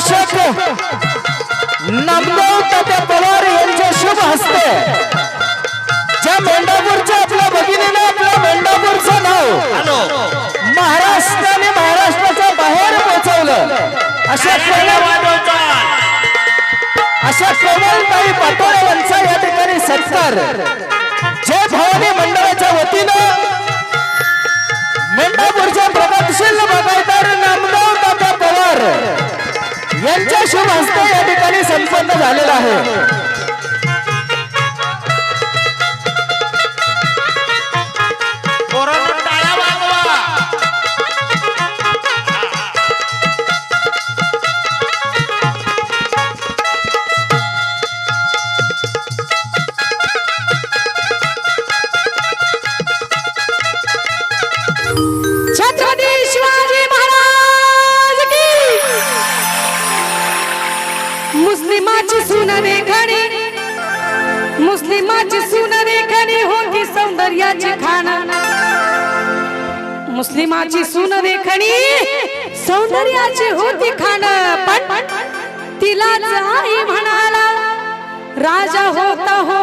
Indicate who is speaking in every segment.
Speaker 1: मार्गदर्शक नामदेव तात्या पवार यांच्या शुभ हस्ते ज्या मेंढापूरच्या आपल्या भगिनीने आपल्या मेंढापूरचं नाव महाराष्ट्र आणि महाराष्ट्राच्या बाहेर पोहोचवलं. अशा अशा कोमलताई पाटोळे यांचा या ठिकाणी सत्कार. जय भवानी मंडळाच्या वतीनं मेंढापूरच्या प्रगतशील बागायतदार नामदेव तात्या पवार यांच्या शुभ हस्ते या ठिकाणी संपन्न झालेला आहे.
Speaker 2: मुस्लिमाची सुन रेखणी मुस्लिमाची सून रेखणी होती सौंदर्याची खाण. मुस्लिमाची सून रेखणी सौंदर्याची होती खाण. पण तिला आई म्हणाला राजा होता हो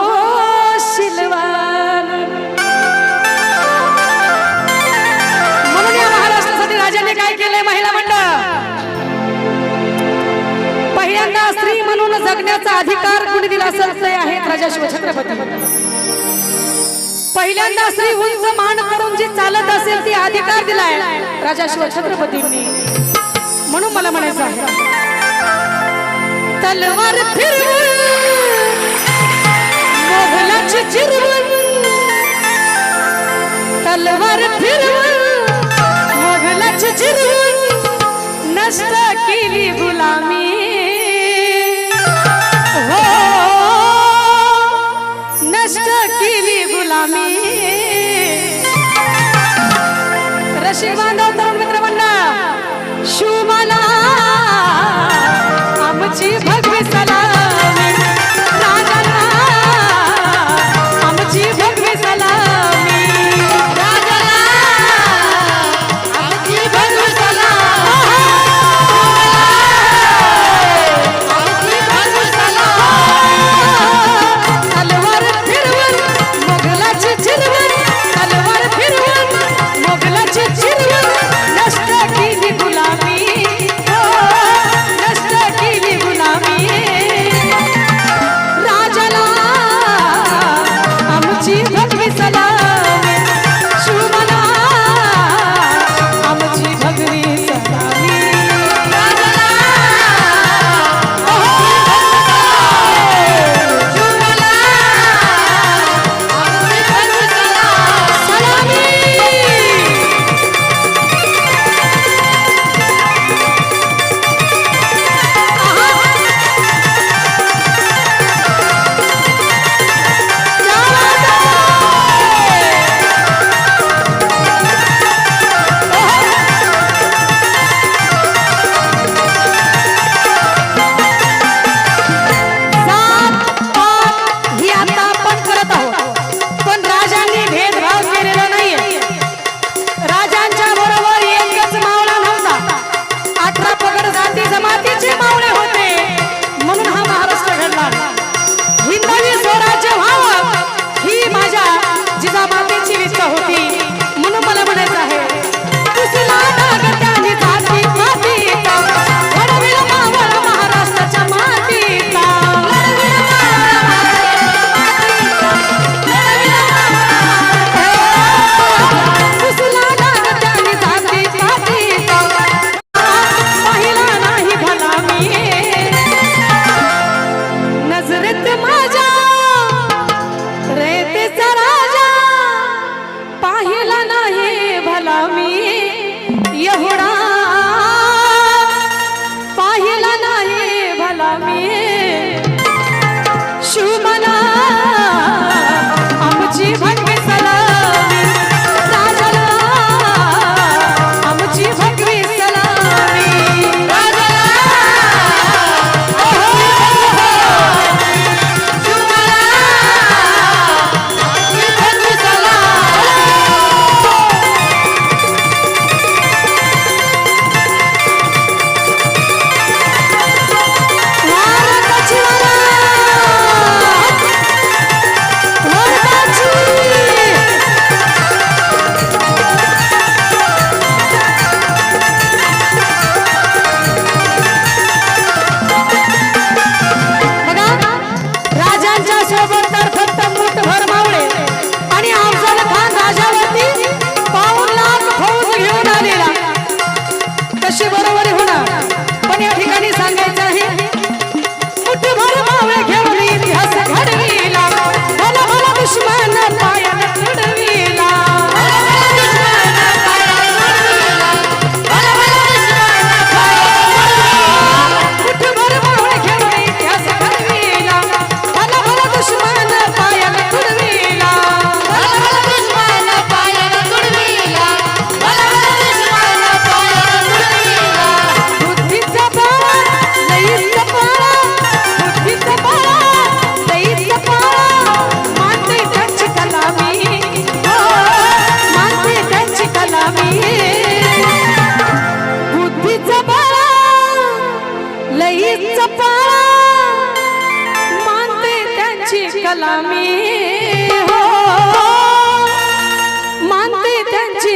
Speaker 2: म्हणून जगण्याचा अधिकार कुणी दिला असेल ते आहेत राजा शिवछत्रपती. पहिल्यांदा श्री उंच मान करून जी चालत असेल ती अधिकार दिलाय राजा शिवछत्रपतींनी. म्हणून मला म्हणायचं आहे. तलवार फिरवून मोगलाची चिरवून तलवार फिरवून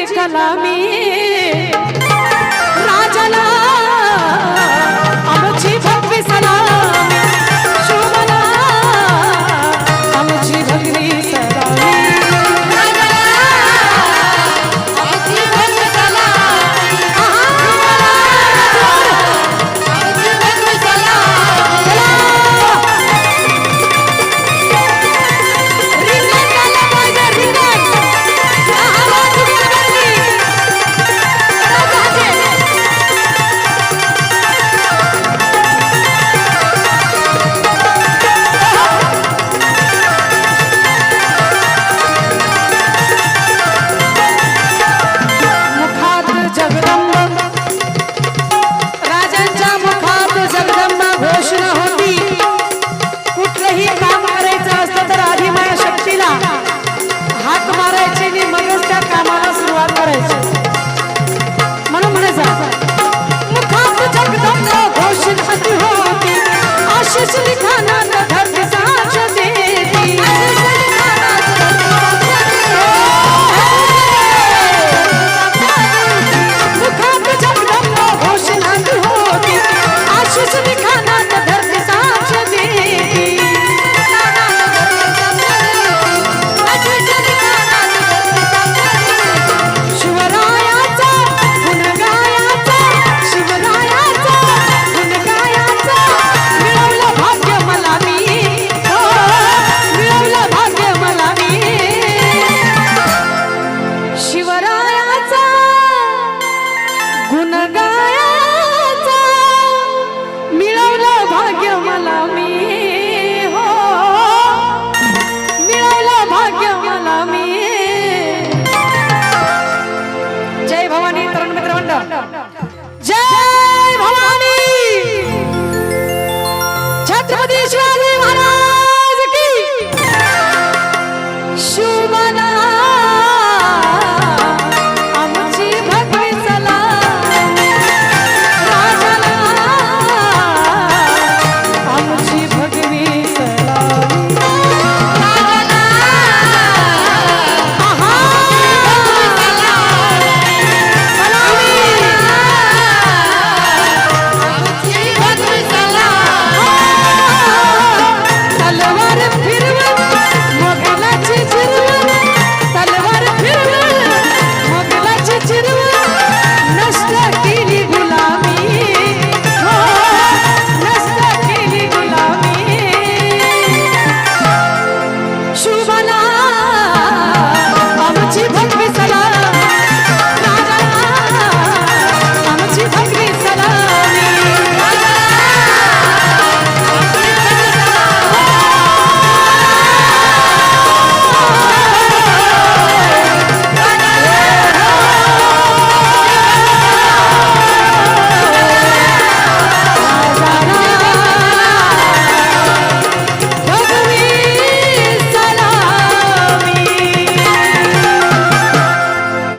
Speaker 2: kalami